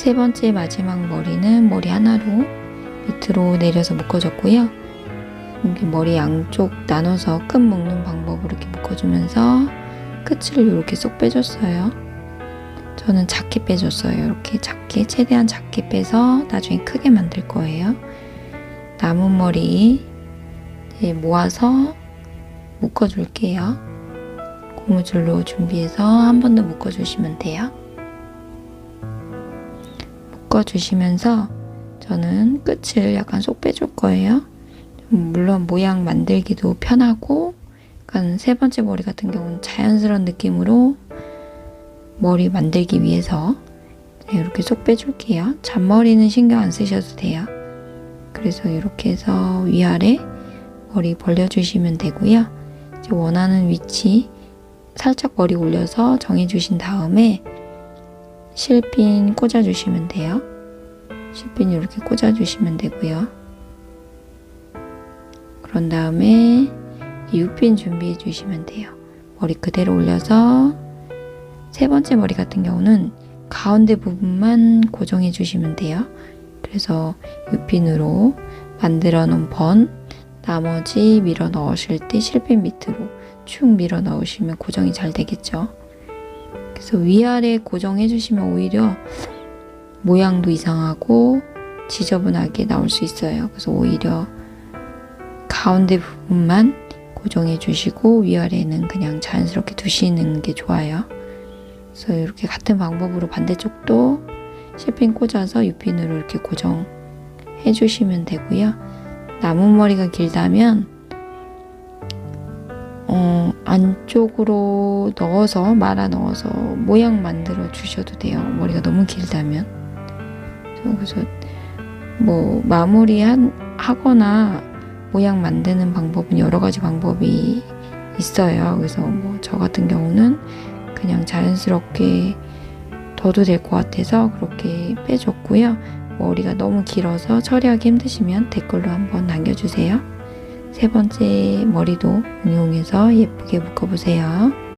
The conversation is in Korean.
세 번째 마지막 머리는 머리 하나로 밑으로 내려서 묶어줬고요. 이렇게 머리 양쪽 나눠서 끈 묶는 방법으로 이렇게 묶어주면서 끝을 이렇게 쏙 빼줬어요. 저는 작게 빼줬어요. 이렇게 작게, 최대한 작게 빼서 나중에 크게 만들 거예요. 남은 머리 모아서 묶어줄게요. 고무줄로 준비해서 한 번 더 묶어주시면 돼요. 묶어주시면서 저는 끝을 약간 쏙 빼줄 거예요. 물론 모양 만들기도 편하고 약간 세 번째 머리 같은 경우는 자연스러운 느낌으로 머리 만들기 위해서 이렇게 쏙 빼줄게요. 잔머리는 신경 안 쓰셔도 돼요. 그래서 이렇게 해서 위아래 머리 벌려주시면 되고요. 원하는 위치 살짝 머리 올려서 정해주신 다음에 실핀 꽂아주시면 돼요. 실핀 이렇게 꽂아주시면 되고요. 그런 다음에 U핀 준비해 주시면 돼요. 머리 그대로 올려서 세 번째 머리 같은 경우는 가운데 부분만 고정해 주시면 돼요. 그래서 U핀으로 만들어 놓은 번 나머지 밀어 넣으실 때 실핀 밑으로 축 밀어 넣으시면 고정이 잘 되겠죠. 그래서 위아래 고정해 주시면 오히려 모양도 이상하고 지저분하게 나올 수 있어요. 그래서 오히려 가운데 부분만 고정해 주시고 위아래는 그냥 자연스럽게 두시는 게 좋아요. 그래서 이렇게 같은 방법으로 반대쪽도 실핀 꽂아서 U핀으로 이렇게 고정해 주시면 되고요. 남은 머리가 길다면 어, 안쪽으로 넣어서 말아 넣어서 모양 만들어 주셔도 돼요. 머리가 너무 길다면. 그래서 뭐 마무리 한, 하거나 모양 만드는 방법은 여러 가지 방법이 있어요. 그래서 뭐 저 같은 경우는 그냥 자연스럽게 둬도 될 것 같아서 그렇게 빼줬고요. 머리가 너무 길어서 처리하기 힘드시면 댓글로 한번 남겨주세요. 세 번째 머리도 응용해서 예쁘게 묶어보세요.